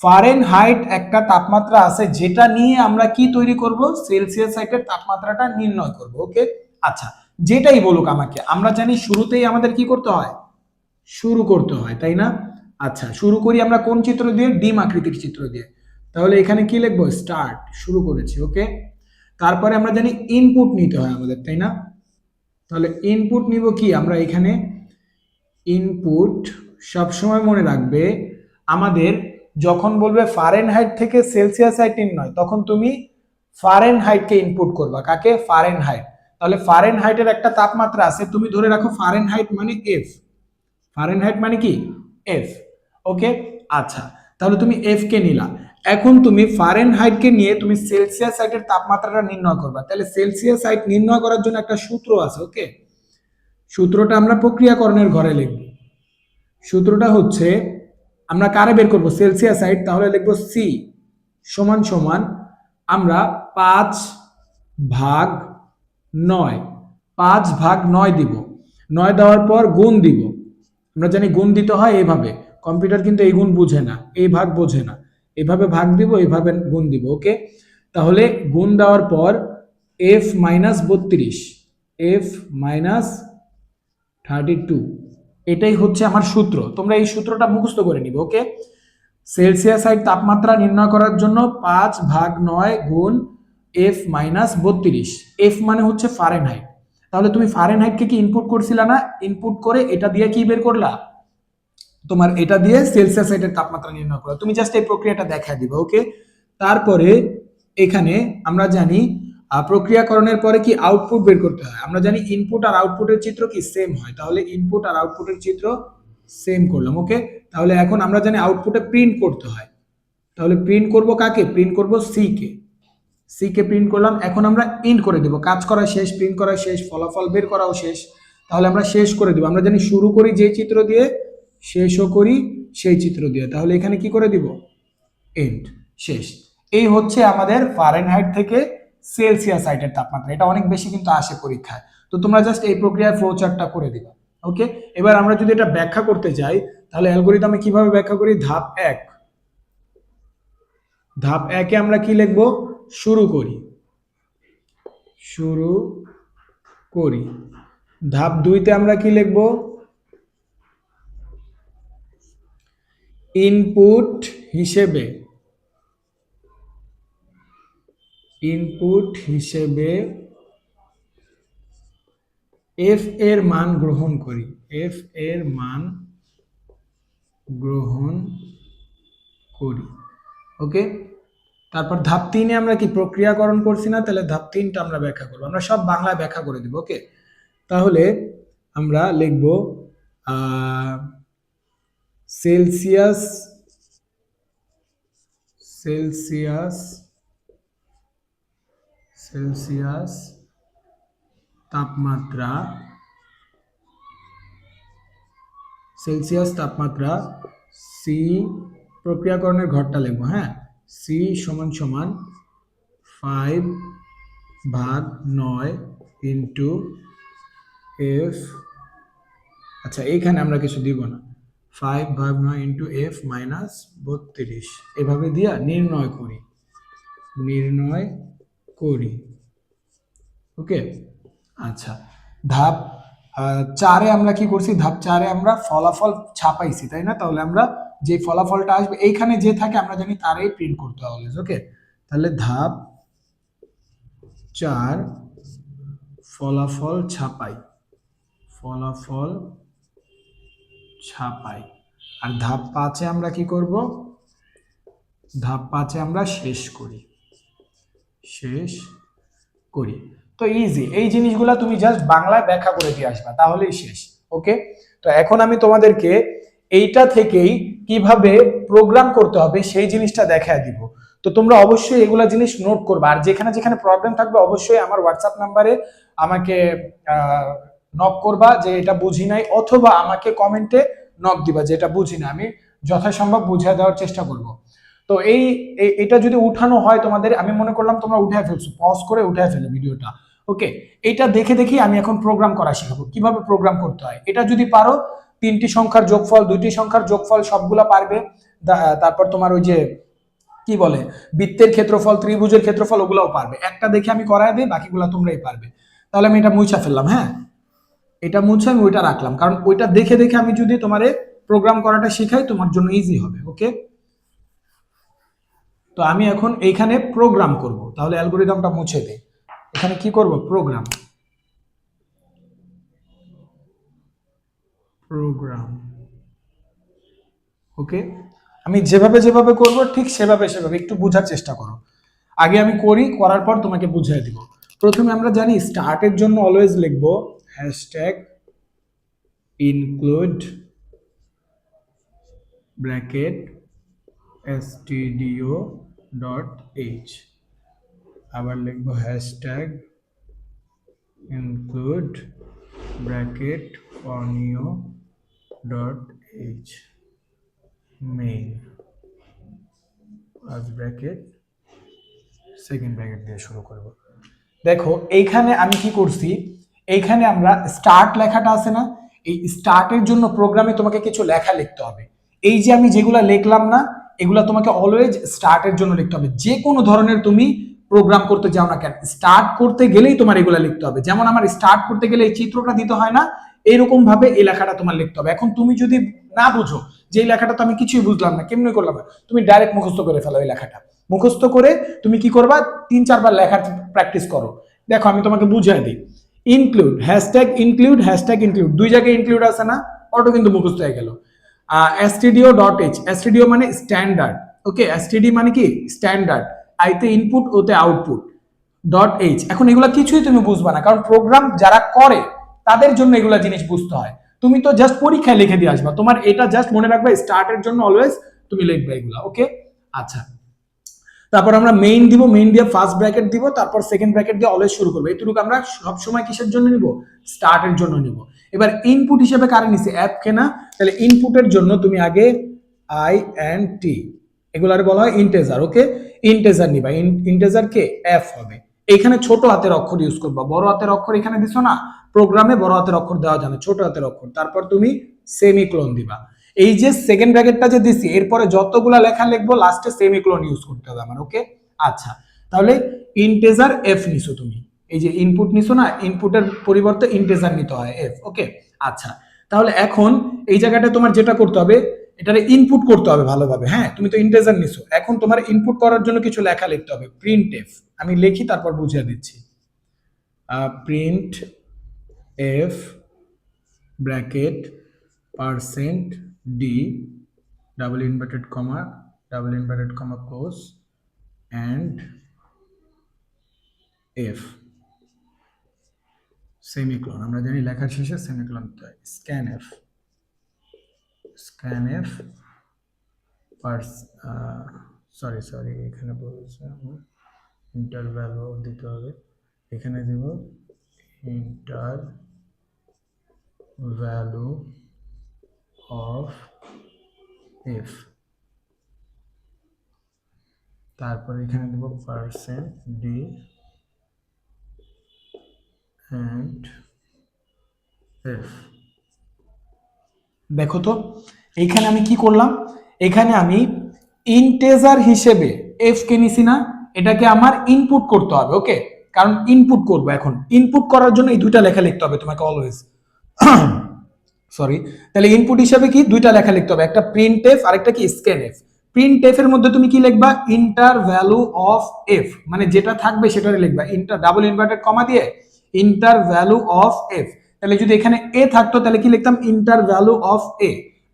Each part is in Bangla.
ফারেন হাইট একটা তাপমাত্রা আছে, যেটা নিয়ে আমরা কি তৈরি করব? সেলসিয়াস হাইটের তাপমাত্রাটা নির্ণয় করব ওকে আচ্ছা যেটাই বলুক আমাকে, আমরা জানি শুরুতেই আমাদের কি করতে হয়? শুরু করতে হয়, তাই না? আচ্ছা শুরু করি আমরা কোন চিত্র দিয়ে? ডিম আকৃতির চিত্র দিয়ে। তাহলে এখানে কি লিখব? স্টার্ট শুরু করেছি ওকে তারপরে আমরা জানি ইনপুট নিতে হয় আমাদের, তাই না? তাহলে ইনপুট নিব কি? আমরা এখানে ইনপুট সবসময় মনে রাখবে, আমাদের যখন বলবে ফারেন হাইট থেকে সেলসিয়াস হাইট নির্ণয় তখন তুমি ফারেন হাইটকে ইনপুট করবা। কাকে? ফারেন হাইট তাহলে ফারেন হাইটের একটা তাপমাত্রা আছে, তুমি ধরে রাখো ফারেন হাইট মানে এফ ফারেন হাইট মানে কি? এফ ওকে আচ্ছা তাহলে তুমি এফ কে নিলা। এখন তুমি ফারেন হাইটকে নিয়ে তুমি সেলসিয়াস হাইটের তাপমাত্রাটা নির্ণয় করবা। তাহলে সেলসিয়াস হাইট নির্ণয় করার জন্য একটা সূত্র আছে ওকে সূত্রটা আমরা প্রক্রিয়াকরণের ঘরে লিখব। সূত্রটা হচ্ছে আমরা কারে বের করব? সেলসিয়াস হাইট তাহলে লিখব সি সমান সমান আমরা পাঁচ ভাগ নয়। পাঁচ ভাগ নয় দিব। নয় দেওয়ার পর গুণ দিব। আমরা জানি গুণ দিতে হয় এইভাবে কম্পিউটার কিন্তু এই গুণ বুঝে না। এই ভাগ বোঝে না। এভাবে ভাগ দিব এইভাবে গুণ দিব, ওকে? তাহলে গুণ দেওয়ার পর এফ মাইনাস বত্রিশ। এফ মাইনাস থার্টি টু এটাই হচ্ছে আমার সূত্র। তোমরা এই সূত্রটা মুখস্থ করে নিবে ওকে সেলসিয়াস হাইট তাপমাত্রা নির্ণয় করার জন্য পাঁচ ভাগ নয় গুণ এফ মাইনাস বত্রিশ। এফ মানে হচ্ছে ফারেন হাইট তাহলে তুমি ফারেন হাইটকে কি ইনপুট করছিলা না? ইনপুট করে এটা দিয়ে কি বের করলা? তোমার এটা দিয়ে সেলসিয়াস হাইটের তাপমাত্রা নির্ণয় করলা তুমি জাস্ট এই প্রক্রিয়াটা দেখা দিবে ওকে তারপরে এখানে আমরা জানি প্রক্রিয়াকরণের পরে কি আউটপুট বের করতে হয়? আমরা জানি ইনপুট আর আউটপুটের চিত্র কি সেম হয়। তাহলে ইনপুট আর আউটপুটের চিত্র সেম করলাম ওকে তাহলে এখন আমরা জানি আউটপুটে প্রিন্ট করতে হয়। তাহলে প্রিন্ট করব কাকে? প্রিন্ট করব সি কে। সি কে প্রিন্ট করলাম, এখন আমরা ইন্ট করে দেব। কাজ করা শেষ প্রিন্ট করা শেষ, ফলাফল বের করাও শেষ। তাহলে আমরা শেষ করে দেব। আমরা জানি শুরু করি যে চিত্র দিয়ে, শেষও করি সেই চিত্র দিয়ে। তাহলে এখানে কি করে দিব? এন্ড শেষ। এই হচ্ছে আমাদের ফারেনহাইট থেকে সেলসিয়াস হাইটের তাপমাত্রা, এটা অনেক বেশি কিন্তু আসে পরীক্ষায়। তো তোমরা জাস্ট এই প্রক্রিয়ায় ফ্লো চার্টটা করে দিবা ওকে এবার আমরা যদি এটা ব্যাখ্যা করতে যাই, তাহলে অ্যালগোরিদমে কীভাবে ব্যাখ্যা করি? ধাপ এক। ধাপ একে আমরা কি লিখব? শুরু করি। শুরু করি। ধাপ দুইতে আমরা কি লিখব? ইনপুট হিসেবে। ইনপুট হিসেবে এফ এর মান গ্রহণ করি। এফ এর মান গ্রহণ করি। ওকে? তারপর ধাপ তিনে আমরা কি প্রক্রিয়াকরণ করছি না? তাহলে ধাপ তিনটা আমরা ব্যাখ্যা করব। আমরা সব বাংলায় ব্যাখ্যা করে দিব, ওকে? তাহলে আমরা লিখব সেলসিয়াস সেলসিয়াস সেলসিয়াস তাপমাত্রা সেলসিয়াস তাপমাত্রা সি প্রক্রিয়াকরণের ঘরটা লিখব হ্যাঁ? সি সমান সমান ফাইভ ভাগ নয় ইন্টু এফ আচ্ছা এইখানে আমরা কিছু দিব না। ফাইভ ভাগ নয় ইন্টু এফ মাইনাস বত্রিশ। এভাবে দিয়া নির্ণয় করি। নির্ণয় করি। ওকে আচ্ছা। ধাপ চারে আমরা কি করছি? ধাপ চারে আমরা ফলাফল ছাপাইছি, তাই না? তাহলে আমরা যে ফলাফলটা আসবে, এইখানে যে থাকে আমরা জানি তারই প্রিন্ট করতে হবে ওকে তাহলে ধাপ চার, ফলাফল ছাপাই। ফলাফল ছাপাই। আর ধাপ পাঁচে আমরা কি করব? ধাপ পাঁচে আমরা শেষ করি। শেষ করি। তো ইজি এই জিনিসগুলা তুমি জাস্ট বাংলায় ব্যাখ্যা করে দিয়ে আসবা, তাহলেই শেষ ওকে তো এখন আমি তোমাদেরকে এইটা থেকেই কীভাবে প্রোগ্রাম করতে হবে সেই জিনিসটা দেখায় দিব। তো তোমরা অবশ্যই এগুলা জিনিস নোট করবা, আর যেখানে যেখানে প্রবলেম থাকবে অবশ্যই আমার হোয়াটসঅ্যাপ নাম্বারে আমাকে নক করবা যে এটা বুঝি নাই, অথবা আমাকে কমেন্টে নক দিবা যে এটা বুঝি না, আমি যথাসম্ভব বুঝিয়ে দেওয়ার চেষ্টা করব। তো এই এটা যদি উঠানো হয় তোমাদের, আমি মনে করলাম তোমরা উঠে ফেলছো। পজ করে উঠে ফেলো ভিডিওটা। ওকে এটা দেখে দেখি আমি এখন প্রোগ্রাম করা শিখাবো। কীভাবে প্রোগ্রাম করতে হয়? এটা যদি পারো, তিনটি সংখ্যার যোগফল, দুইটি সংখ্যার যোগফল, সবগুলা পারবে। তারপর তোমার ওই যে, কি বলে? বৃত্তের ক্ষেত্রফল, ত্রিভুজের ক্ষেত্রফল, ওগুলাও পারবে। একটা দেখে আমি করাই দিই, বাকিগুলো তোমরাই পারবে। তাহলে আমি এটা মুছা ফেললাম হ্যাঁ? এটা মুছে আমি ওইটা রাখলাম। কারণ ওইটা দেখে দেখে আমি যদি তোমারে প্রোগ্রাম করাটা শেখাই, তোমার জন্য ইজি হবে ওকে তো আমি এখন এইখানে প্রোগ্রাম করব। তাহলে অ্যালগোরিদমটা মুছে দিই এখানে কি করব? প্রোগ্রাম প্রোগ্রাম ওকে আমি যেভাবে যেভাবে করব, ঠিক সেভাবে সেভাবে। একটু বোঝার চেষ্টা করো। আগে আমি করি, করার পর তোমাকে বুঝিয়ে দিব। প্রথমে আমরা জানি স্টার্টের জন্য অলওয়েজ লিখব hashtag include bracket stdio dot H আবার লিখব hashtag include bracket অনিও dot H main first bracket second bracket দিয়ে শুরু করব। দেখো, এইখানে আমি কি করছি? এইখানে আমরা স্টার্ট লেখাটা আছে না? এই স্টার্টের জন্য প্রোগ্রামে তোমাকে কিছু লেখা লিখতে হবে। এই যে আমি যেগুলা লিখলাম না এগুলা তোমাকে অলওয়েজ স্টার্টের জন্য লিখতে হবে। যে কোনো ধরনের তুমি প্রোগ্রাম করতে যাও না কেন স্টার্ট করতে গেলেই তোমার এগুলা লিখতে হবে। যেমন আমার স্টার্ট করতে গেলে এই চিত্রটা দিতে হয় না এরকম ভাবে এই লেখাটা তোমার লিখতে হবে। এখন তুমি যদি না বুঝো যে এই লেখাটা তো আমি কিছুই বুঝলাম না, কেমনি করলাম? না তুমি ডাইরেক্ট মুখস্থ করে ফেলো এই লেখাটা। মুখস্থ করে তুমি কি করবা? তিন, চারবার লেখার প্র্যাকটিস করো। দেখো, আমি তোমাকে বুঝাই দিই। Include hashtag include hashtag include দুই জায়গায় ইনক্লুড আছে না অটো কিন্তু মুখস্থ হয়ে গেল। এসটিডিও ডট এইচ এসটিডিও মানে স্ট্যান্ডার্ড ওকে এসটিডি মানে কি? স্ট্যান্ডার্ড আইতে ইনপুট ওতে আউটপুট ডট এইচ এখন এগুলা কিছুই তুমি বুঝবা না, কারণ প্রোগ্রাম যারা করে, তাদের জন্য এগুলা জিনিস বুঝতে হয়। তুমি তো জাস্ট পরীক্ষায় লিখে দিয়ে আসবা, তোমার এটা জাস্ট মনে রাখবে স্টার্টের জন্য অলওয়েজ তুমি লিখবে এগুলা ওকে আচ্ছা তারপর আমরা মেইন দিব মেইন দিয়ে ফার্স্ট ব্র্যাকেট দিব, তারপর সেকেন্ড ব্র্যাকেট দিয়ে অলওয়েজ শুরু করব। এইটুকু আমরা সব সময় কিসের জন্য নিব? স্টার্টের জন্য নিব। এবার ইনপুট হিসেবে কারে নিছে? অ্যাপ কেনা? তাহলে ইনপুটের জন্য তুমি আগে আই এন্ড টি এগুলার বলা হয় ইন্টেজার ওকে ইন্টেজার নিবা। ইন্টেজার কে? এফ হবে। এখানে ছোট হাতের অক্ষর ইউজ করবা। বড় হাতের অক্ষর এখানে দিছো না? প্রোগ্রামে বড় হাতের অক্ষর দেওয়া যাবে ছোট হাতের অক্ষর। তারপর তুমি সেমিক্লোন দিবা। এই যে সেকেন্ড ব্র্যাকেটটা যে দিছি, এরপরে যতগুলা লেখা লিখব লাস্টে সেমিক্লোন ইউজ করতে হবে আমার ওকে আচ্ছা। তাহলে ইন্টেজার এফ নিছো তুমি। এই যে ইনপুট নিছো না ইনপুটের পরিবর্তে ইন্টেজার নিতে হয় এফ ওকে আচ্ছা তাহলে এখন এই জায়গাটা তোমার যেটা করতে হবে, এটারে ইনপুট করতে হবে ভালোভাবে হ্যাঁ? তুমি তো ইন্টেজার নিছো, এখন তোমার ইনপুট করার জন্য কিছু লেখা লিখতে হবে প্রিন্ট এফ আমি লিখি, তারপর বুঝিয়ে দিচ্ছি। Print F bracket percent D double inverted comma double inverted comma close and F semicolon. আমরা জানি লেখার শেষে semicolon scan F scan F purse sorry sorry এখানে বলেছে ইন্টার ভ্যালু দিতে হবে। এখানে দেব ইন্টার ভ্যালু অফ এফ তারপর এখানে দেব পার্সেন্ট ডি অ্যান্ড এফ দেখো তো, এইখানে আমি কি করলাম? এখানে আমি ইন্টেজার হিসেবে এফ কে নিছি না, এটাকে আমার ইনপুট করতে হবে ওকে কারণ ইনপুট করব এখন। ইনপুট করার জন্য এই দুইটা লেখা লিখতে হবে তোমাকে অলওয়েজ সরি তাহলে ইনপুট হিসেবে কি? দুইটা লেখা লিখতে হবে, একটা প্রিন্ট এফ আর একটা কি? স্ক্যান এফ প্রিন্ট এফ এর মধ্যে তুমি কি লিখবা? ইন্টার ভ্যালু অফ এফ মানে যেটা থাকবে সেটারে লিখবা। ইন্টার ডাবল ইনভার্টেড কমা দিয়ে ইন্টার ভ্যালু অফ এফ তাহলে যদি এখানে এ থাকতো, তাহলে কি লিখতাম? Enter value of A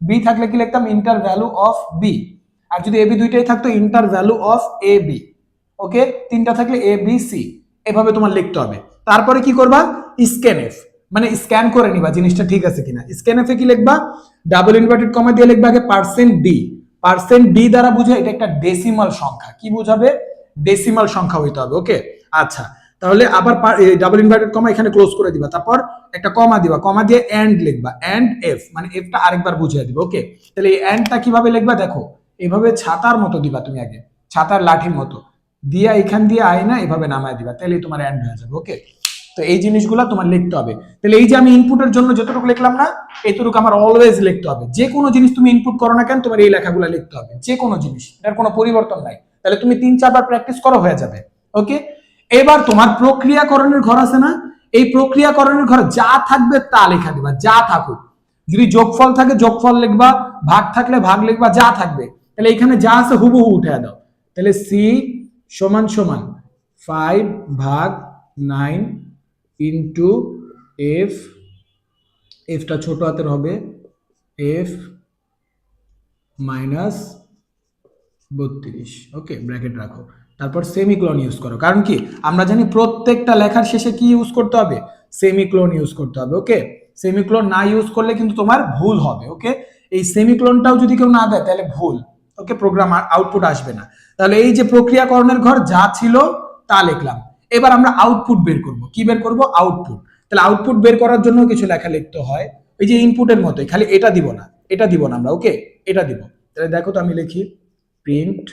B থাকলে কি লিখতাম? ইন্টার ভ্যালু অফ বি আর যদি এ বি দুইটাই থাকতো enter value of A B okay তিনটা থাকলে এ বি সি এভাবে তোমার লিখতে হবে। তারপরে কি করবা? স্ক্যান এফ মানে স্ক্যান করে নিবা, জিনিসটা ঠিক আছে কিনা। স্ক্যান এফে কি লিখবা? ডাবল ইনভার্টেড কমা দিয়ে লিখবা আগে পার্সেন্ট ডি পার্সেন্ট ডি দ্বারা বুঝে এটা একটা ডেসিমাল সংখ্যা। কি বুঝাবে? ডেসিমাল সংখ্যা হইতে হবে ওকে আচ্ছা। তাহলে আবার ডাবল ইনভার্টেড কমা এখানে ক্লোজ করে দিবা। তারপর একটা কমা দিবা। কমা দিয়ে এন্ড লিখবা। এন্ড এফ মানে এফটা আরেকবার বুঝিয়ে দিবা। ওকে তাহলে এই এন্ডটা কীভাবে লিখবা? দেখো এভাবে ছাতার মতো দিবা তুমি আগে। ছাতার লাঠির মতো। দিয়া এখান দিয়ে আয় না, এভাবে নামায় দিবা। তাহলে তোমার এন্ড হয়ে যাবে। ওকে তো এই জিনিসগুলো তোমার লিখতে হবে। তাহলে এই যে আমি ইনপুটের জন্য যতটুকু লিখলাম না, এতটুকু আমার অলওয়েজ লিখতে হবে। যে কোনো জিনিস তুমি ইনপুট করো না কেন, তোমার এই লেখাগুলো লিখতে হবে। যে কোনো জিনিস, এটার কোনো পরিবর্তন নাই। তাহলে তুমি তিন, চারবার প্র্যাকটিস করো, হয়ে যাবে। ওকে এবার তোমার প্রক্রিয়াকরণের ঘর আছে না? এই প্রক্রিয়াকরণের ঘর যা থাকবে তা লেখা দিবা, যা থাকুক। যদি যোগফল থাকে, যোগফল লিখবা, ভাগ থাকলে ভাগ লিখবা, যা থাকবে। তাহলে এখানে যা আছে হুবহু উঠে দাও। তাহলে সি সমান সমান ফাইভ ভাগ নাইন ইন্টু এফ এফটা ছোট হাতের হবে এফ মাইনাস বত্রিশ। ওকে ব্র্যাকেট রাখো। তারপর সেমিক্লোন ইউজ করো। কারণ কি? আমরা জানি প্রত্যেকটা লেখার শেষে কি ইউজ করতে হবে? সেমিক্লোন ইউজ করতে হবে ওকে সেমিক্লোন না ইউজ করলে কিন্তু তোমার ভুল হবে ওকে এই সেমিক্লোনটাও যদি কেউ না দেয়, তাহলে ভুল ওকে প্রোগ্রাম আউটপুট আসবে না। তাহলে এই যে প্রক্রিয়াকরণের ঘর যা ছিল, তা লিখলাম। এবার আমরা আউটপুট বের করব। কি বের করব? আউটপুট তাহলে আউটপুট বের করার জন্য কিছু লেখা লিখতে হয়। এই যে ইনপুটের মতোই, খালি এটা দিব না, এটা দিব না আমরা ওকে এটা দিব। তাহলে দেখো তো আমি লিখি প্রিন্ট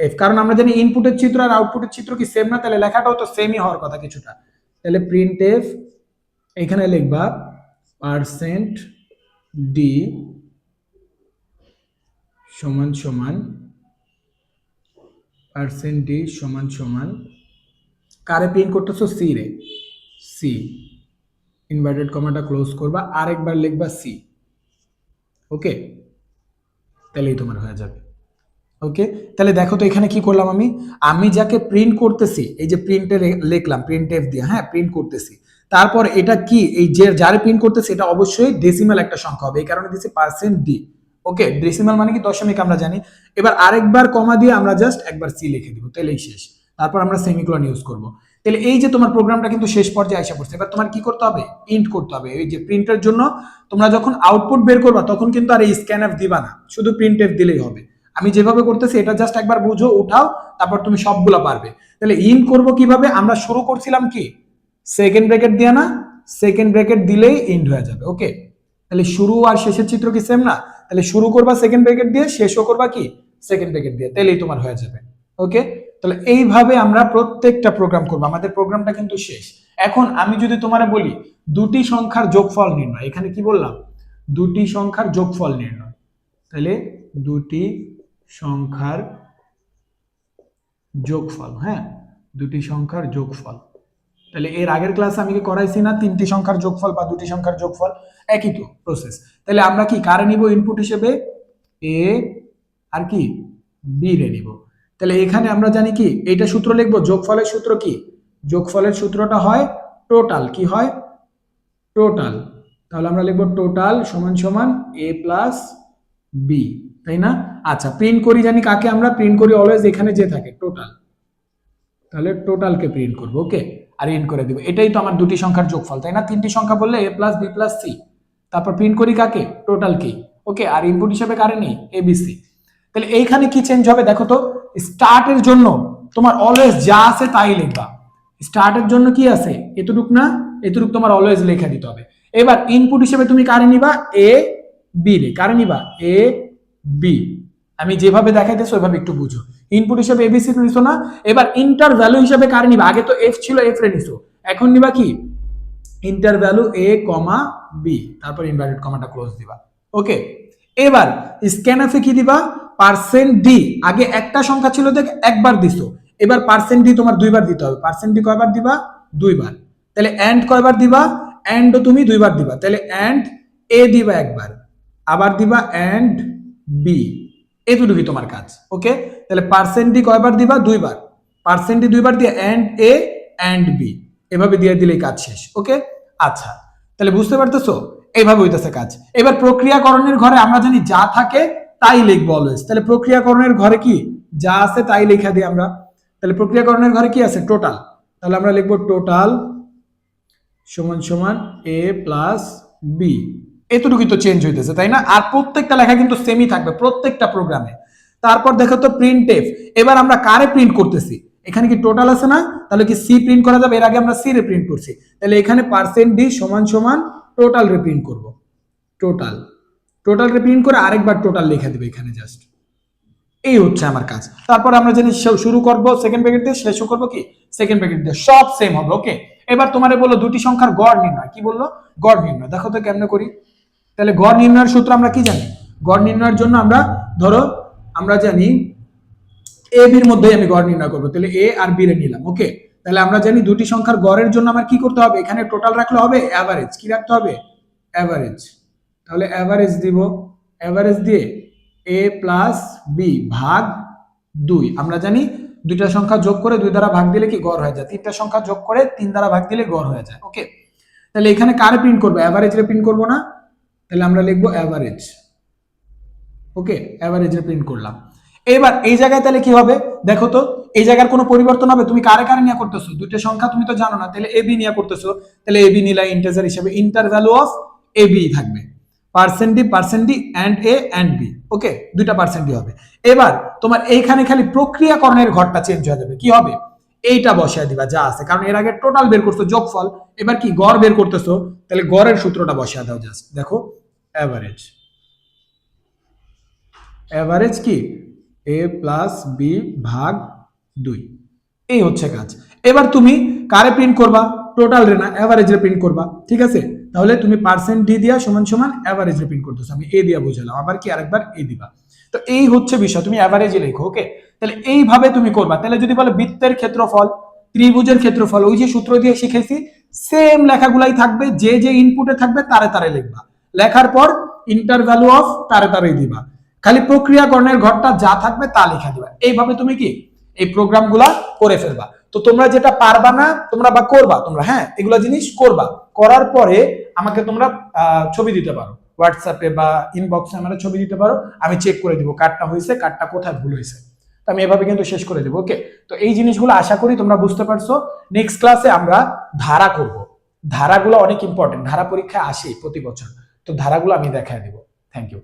এফ কারণ আমরা জানি ইনপুটের চিত্র আর আউটপুটের চিত্র কি সেম না? তাহলে লেখাটাও তো সেমই হওয়ার কথা কিছুটা। তাহলে প্রিন্ট এফ এখানে লিখবা পার্সেন্ট ডি সমান সমান পার্সেন্ট ডি সমান সমান, কারে প্রিন্ট করতেছো? সি রে। সি ইনভার্টেড কমাটা ক্লোজ করবা, আরেকবার লিখবা সি ওকে তাহলেই তোমার হয়ে যাবে। ওকে তাহলে দেখো তো এখানে কি করলাম আমি? আমি যাকে প্রিন্ট করতেছি, এই যে প্রিন্টে লিখলাম প্রিন্ট এফ দিয়ে হ্যাঁ প্রিন্ট করতেছি। তারপর এটা কি? এই যে যারে প্রিন্ট করতেছি, এটা অবশ্যই ডেসিমাল একটা সংখ্যা হবে। এই কারণে দিচ্ছি পার্সেন্ট ডি ওকে ডেসিমাল মানে কি? দশমিক আমরা জানি। এবার আরেকবার কমা দিয়ে আমরা জাস্ট একবার সি লিখে দিব তাহলেই শেষ। তারপর আমরা সেমিক্লোন ইউজ করব। তাহলে এই যে তোমার প্রোগ্রামটা কিন্তু শেষ পর্যায়ে আসা পড়ছে। এবার তোমার কি করতে হবে? প্রিন্ট করতে হবে। এই যে প্রিন্টের জন্য তোমরা যখন আউটপুট বের করবা, তখন কিন্তু আর এই স্ক্যান এফ দিবা না। শুধু প্রিন্ট এফ দিলেই হবে। আমি যেভাবে করতেছি, এটা জাস্ট একবার বুঝো, উঠাও, তারপর তুমি সবগুলো পারবে। তাহলে ইন করব কীভাবে? আমরা শুরু করছিলাম কি? সেকেন্ড ব্র্যাকেট দিয়ে না? সেকেন্ড ব্র্যাকেট দিলেই ইন্ড হয়ে যাবে ওকে তাহলে শুরু আর শেষের চিত্র কি সেম না? তাহলে শুরু করবা সেকেন্ড ব্র্যাকেট দিয়ে, শেষও করবা কি? সেকেন্ড ব্র্যাকেট দিয়ে তাহলেই তোমার হয়ে যাবে ওকে তাহলে এইভাবে আমরা প্রত্যেকটা প্রোগ্রাম করব। আমাদের প্রোগ্রামটা কিন্তু শেষ। এখন আমি যদি তোমারে বলি, দুটি সংখ্যার যোগফল নির্ণয়। এখানে কি বললাম? দুটি সংখ্যার যোগফল নির্ণয়। তাহলে দুটি সংখ্যার যোগফল হ্যাঁ? দুটি সংখ্যার যোগফল। তাহলে এর আগের ক্লাসে আমি কি করাইছি না? তিনটি সংখ্যার যোগফল বা দুটি সংখ্যার যোগফল? একই তো প্রসেস তাহলে আমরা কি কারে নিব ইনপুট হিসেবে? এ আর কি? বি রে নিব। তাহলে এখানে আমরা জানি কি? এইটা সূত্র লিখব, যোগফলের সূত্র কি? যোগফলের সূত্রটা হয় টোটাল কি হয়? টোটাল তাহলে আমরা লিখব টোটাল সমান সমান এ প্লাস বি তাই না? আচ্ছা প্রিন্ট করি জানি কাকে আমরা? প্রিন্ট করি অলওয়েজ এখানে যে থাকে টোটাল তাহলে টোটালকে প্রিন্ট করব ওকে আর এন্ড করে দিব। এটাই তো আমার দুটি সংখ্যার যোগফল, তাই না? তিনটি সংখ্যা বললে A plus B plus C তারপর প্রিন্ট করি কাকে? টোটাল কি। ওকে আর ইনপুট হিসেবে কারে নেই? সি তাহলে এইখানে কি চেঞ্জ হবে? দেখো তো স্টার্টের জন্য তোমার অলওয়েজ যা আছে তাই লিখবা। স্টার্টের জন্য কি আছে? এতটুক না? এতটুক তোমার অলওয়েজ লেখা দিতে হবে। এবার ইনপুট হিসেবে তুমি কারে নিবা? এ বি কারে নিবা? এ বি আমি যেভাবে দেখাইতেছি, ওইভাবে একটু বুঝো। ইনপুট হিসেবে এবিসি নিছো না? এবার ইন্টার ভ্যালু হিসেবে কারে নিবা? আগে তো এফ ছিল এফ রে নিছো। এখন নিবা কি? Enter value A comma B তারপর ইনভার্টেড কমাটা ক্লোজ দিবা। ওকে এবার স্ক্যানএফে কি দিবা? পার্সেন্ট ডি আগে একটা সংখ্যা ছিল, দেখ একবার দিছো। এবার পার্সেন্ট ডি তোমার দুইবার দিতে হবে। পার্সেন্ট ডি কয়বার দিবা? দুইবার। তাহলে এন্ড কয়বার দিবা? এন্ড তুমি দুইবার দিবা। তাহলে এন্ড এ দিবা একবার। আবার দিবা এন্ড বি এতটুকুই তোমার কাজ? ওকে তাহলে পার্সেন্ট ডি কয়বার দিবা? দুইবার। পার্সেন্ট ডি দুইবার দিয়ে এন্ড এ এন্ড বি এভাবে দিয়ে দিলেই কাজ শেষ। ওকে আচ্ছা। তাহলে বুঝতে পারতেছো? এইভাবে হইতেছে কাজ। এবার প্রক্রিয়াকরণের ঘরে আমরা জানি যা থাকে তাই লিখব অলওয়েজ তাহলে প্রক্রিয়াকরণের ঘরে কি? যা আছে তাই লেখা দিই আমরা। তাহলে প্রক্রিয়াকরণের ঘরে কি আছে? টোটাল তাহলে আমরা লিখব টোটাল সমান সমান এ প্লাস বি এতটুকুই তো চেঞ্জ হইতেছে, তাই না? আর প্রত্যেকটা লেখা কিন্তু সেমই থাকবে, প্রত্যেকটা প্রোগ্রামে তারপর দেখো তো প্রিন্ট এফ এবার আমরা কারে প্রিন্ট করতেছি? এখানে কি টোটাল আছে না? তাহলে কি সি প্রিন্ট করা যাবে? এর আগে আমরা সি রে প্রিন্ট করছি। তাহলে এখানে পার্সেন্ট ডি সমান সমান টোটাল রে প্রিন্ট করব। টোটাল টোটাল রে প্রিন্ট করে আরেকবার টোটাল লিখে দেবে এখানে জাস্ট এই হচ্ছে আমার কাজ। তারপর আমরা জানি শু- শুরু করব সেকেন্ড ব্র্যাকেট দিয়ে, শেষও করব কি? সেকেন্ড ব্র্যাকেট দিয়ে। সব সেম হবে ওকে এবার তোমারে বলল দুটি সংখ্যার গড় নির্ণয়। কি বলল? গড় নির্ণয়। দেখো তো কেমনে করি। তাহলে গড় নির্ণয়ের সূত্র আমরা কি জানি? গড় নির্ণয়ের জন্য আমরা, ধরো, আমরা জানি এ বির মধ্যেই আমি গড় নির্ণয় করব। তাহলে এ আর বি রে নিলাম ওকে তাহলে আমরা জানি দুটি সংখ্যার গড়ের জন্য আমার কি করতে হবে? এখানে টোটাল রাখলে হবে অ্যাভারেজ কি রাখতে হবে? অ্যাভারেজ তাহলে অ্যাভারেজ দিব অ্যাভারেজ দিয়ে এ প্লাস বি ভাগ দুই। আমরা জানি দুইটা সংখ্যা যোগ করে দুই দ্বারা ভাগ দিলে কি গড় হয়ে যায়? তিনটা সংখ্যা যোগ করে তিন দ্বারা ভাগ দিলে গড় হয়ে যায় ওকে তাহলে এখানে কারে প্রিন্ট করব? অ্যাভারেজ রে প্রিন্ট করব না? তাহলে আমরা লিখব অ্যাভারেজ ওকে অ্যাভারেজে প্রিন্ট করলাম। এবার এই জায়গায় তাহলে কি হবে? দেখো তো, এই জায়গার কোনো পরিবর্তন হবে? তুমি কারে কারে নিয়ে করতেছো? দুইটা সংখ্যা তুমি তো জানো না, তাহলে এবি নিয়ে করতেছো। তাহলে এবি নিলা ইন্টাজার হিসেবে enter value of A B থাকবে। Percent D percent D and A and B okay দুইটা পার্সেন্ট ডি হবে। এবার তোমার এইখানে খালি প্রক্রিয়াকরণের ঘরটা চেঞ্জ হয়ে যাবে। কি হবে? এইটা বসায় দিবা, যা আছে। কারণ এর আগে টোটাল বের করছ যোগফল, এবার কি গড় বের করতেছো, তাহলে গড়ের সূত্রটা বসায় দাও জাস্ট দেখো অ্যাভারেজ অ্যাভারেজ কি? এ প্লাস বি ভাগ দুই। এই হচ্ছে কাজ। এবার তুমি কারে প্রিন্ট করবা? টোটাল রে না অ্যাভারেজ রে প্রিন্ট করবা। ঠিক আছে? তাহলে তুমি পার্সেন্ট ডি দিয়া সমান সমান অ্যাভারেজ রে প্রিন্ট করতেছো। আমি এ দিয়া বুঝালাম, আবার কি আরেকবার এ দিবা। তো এই হচ্ছে বিষয়। তুমি অ্যাভারেজে লেখো ওকে তাহলে এইভাবে তুমি করবা। তাহলে যদি বলো বৃত্তের ক্ষেত্রফল, ত্রিভুজের ক্ষেত্রফল, ওই যে সূত্র দিয়ে শিখেছি সেম লেখাগুলাই থাকবে, যে যে ইনপুটে থাকবে, তারে তারে লিখবা। লেখার পর ইন্টার ভ্যালু অফ তারে তারে দিবা। খালি প্রক্রিয়াকরণের ঘরটা যা থাকবে তা লিখে দিবা। এইভাবে তুমি কি? এই প্রোগ্রামগুলা করে ফেলবা। তো তোমরা যেটা পারবা না, তোমরা বা করবা তোমরা হ্যাঁ এগুলা জিনিস করবা। করার পরে আমাকে তোমরা ছবি দিতে পারো। হোয়াটসঅ্যাপে বা ইনবক্সে আমরা ছবি দিতে পারো। আমি চেক করে দিব কার্ডটা হয়েছে, কার্ডটা কোথায় ভুল হয়েছে। আমি এভাবে কিন্তু শেষ করে দেবো ওকে তো এই জিনিসগুলো আশা করি তোমরা বুঝতে পারছ। নেক্সট ক্লাসে আমরা ধারা করব। ধারাগুলো অনেক ইম্পর্টেন্ট ধারা পরীক্ষায় আসে প্রতি বছর। তো ধারাগুলো আমি দেখায় দেবো। Thank you